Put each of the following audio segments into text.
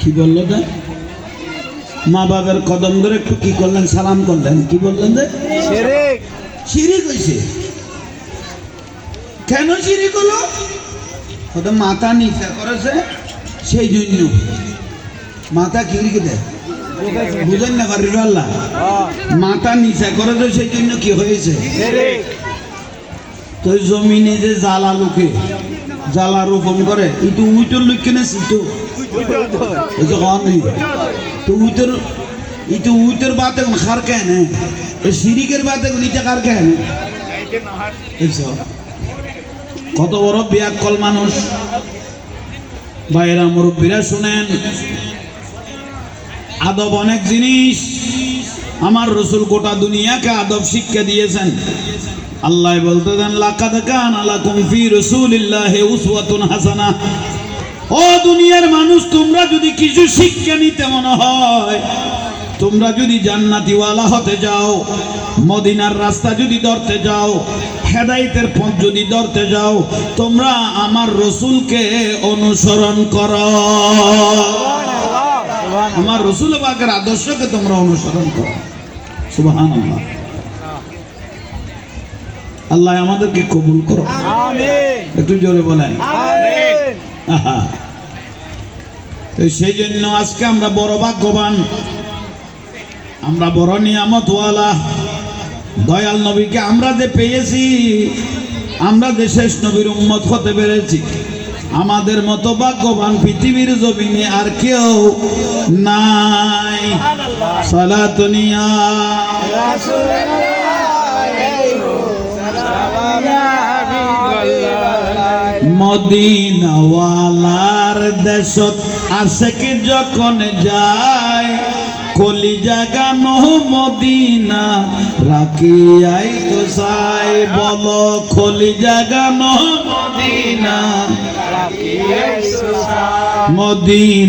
কি বলল দে মা বাবার কদম ধরে একটু কি করলেন সালাম করলেন? কি বললেন দে হয়েছে কেন হলো? ওদের মাথা নিচা করেছে সেই জন্য। মাথা কি রেখে দেয়? বুঝেন না বাড়ির আল্লাহ। মাথা নিচা করেছে সেই জন্য কি হয়েছে? তো জমিনে যে জ্বালা লোকে, জ্বালা রোপণ করে ইটু উইটোর লোক কেনে সিটো তো উইটোর ইটু উইটোর বাত এখন খার কেন এই সিরিকের বাত এখন ইটা কার কেন? কত বড় বিয়াকল মানুষ। বাইরা মুরব্বীরা শুনেন আদব অনেক জিনিস। আমার রসুল গোটা দুনিয়াকে আদব শিক্ষা দিয়েছেন। আল্লাহ বলতে দেন হাসানাহ ও দুনিয়ার মানুষ, তোমরা যদি কিছু শিক্ষা নিতে মনে হয়, তোমরা যদি জান্নাতিওয়ালা হতে যাও, মদিনার রাস্তা যদি ধরতে যাও হেদাইতের পথ যদি ধরতে যাও, তোমরা আমার রসুলকে অনুসরণ করো। আমার রসুল বাকের আদর্শকে তোমরা অনুসরণ করো। সুবহান আল্লাহ আল্লাহ আমাদেরকে কবুল করো। একটু জোরে বলেন। সেই জন্য আজকে আমরা বড় ভাগ্যবান। আমরা বড় নিয়ামতওয়ালা। দয়াল নবীকে আমরা যে পেয়েছি আমরা যে শেষ নবীর উম্মত হতে পেরেছি। আমাদের মতো ভাগ্যবান পৃথিবীর জমিনে আর কেউ নাই। সালাতনিয়া মদিনওয়ালার দেশত আসে কি যখন যায়? কলি জাগানো মদিনা, রাখিয়াই তো সাই বল। কলি জাগানো মদিনা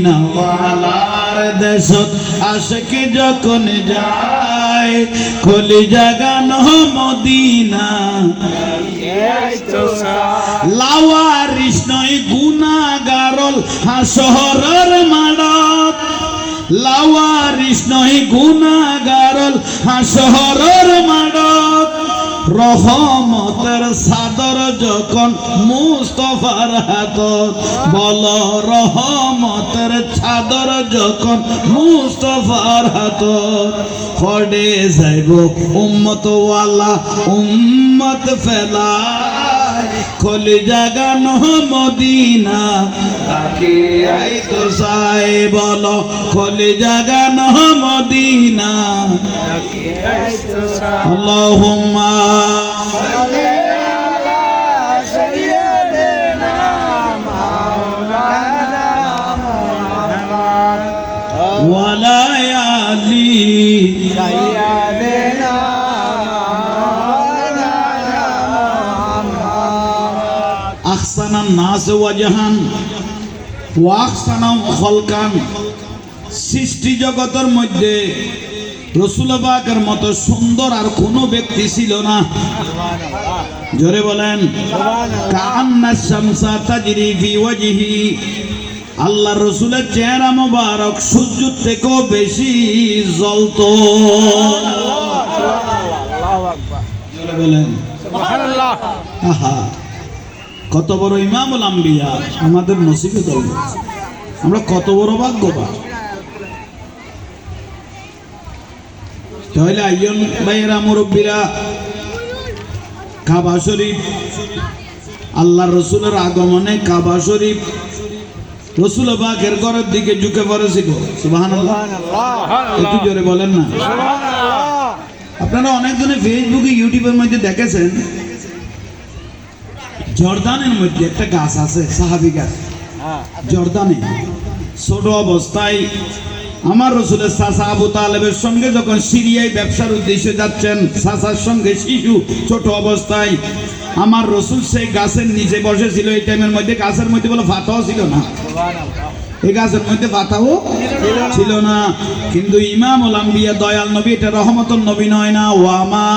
মদিনাওয়ালার দেশত আশেক যখন যায় কলি জাগানো মদিনা লাওয়ারিস নয় গুনাগারল হাসহরর মাডত লাওয়ারিস নয় গুনাগারল হাসহরর মাডত রহমতের সাদর যখন মুস্তফার হাত বল রহমতের চাদর যখন মুস্তফার হাত ফডে যাইব উম্মত ওয়ালা উম্মত ফেলায় খলি জাগানো মদিনা তাকে আই তো সাই বল খলি জাগানো মদিনা আল্লাহুম্মা سيدنا مولانا খলকান। সৃষ্টি জগতের মধ্যে রসুলবাকের মতো সুন্দর আর কোনো ব্যক্তি ছিল না। জোরে বলেন আল্লাহ রসুলের চেহারা মোবারক সূর্য থেকেও বেশি জলত বলেন আহা। কত বড় ইমামুল আম্বিয়া? আমাদের নসিবে দল আমরা কত বড় ভাগ্যবান। তাহলে আইয়ন ভাইয়েরা মুরব্বীরা কাবা শরীফ আল্লাহ রসুলের আগমনে কাবা শরীফ রসুল বাঘের ঘরের দিকে ঝুঁকে পড়েছিল সুবাহান একটু জোরে বলেন না। আপনারা অনেকজনে ফেসবুকে ইউটিউবের মধ্যে দেখেছেন জর্দানের মধ্যে একটা গাছ আছে সাহাবি গাছ। জর্দানে ছোট অবস্থায় আমার রসুলের সাসা আবু তালেবের সঙ্গে যখন সিরিয়ায় ব্যবসার উদ্দেশ্যে যাচ্ছেন সাসার সঙ্গে শিশু, ছোট অবস্থায়, আমার রসুল সেই গাছের নিচে বসেছিল, এই টাইমের মধ্যে গাছের মধ্যে বলে ফাতাও ছিল না। এই গাছের মধ্যে ফাতাও ছিল না। কিন্তু ইমাম ওলাম্বিয়া দয়াল নবী, এটা রহমতন নবী নয় না ওয়ামা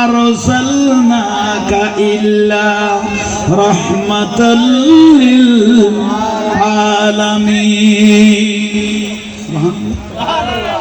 আর ইল্লা রহমতাল আলামী মহান।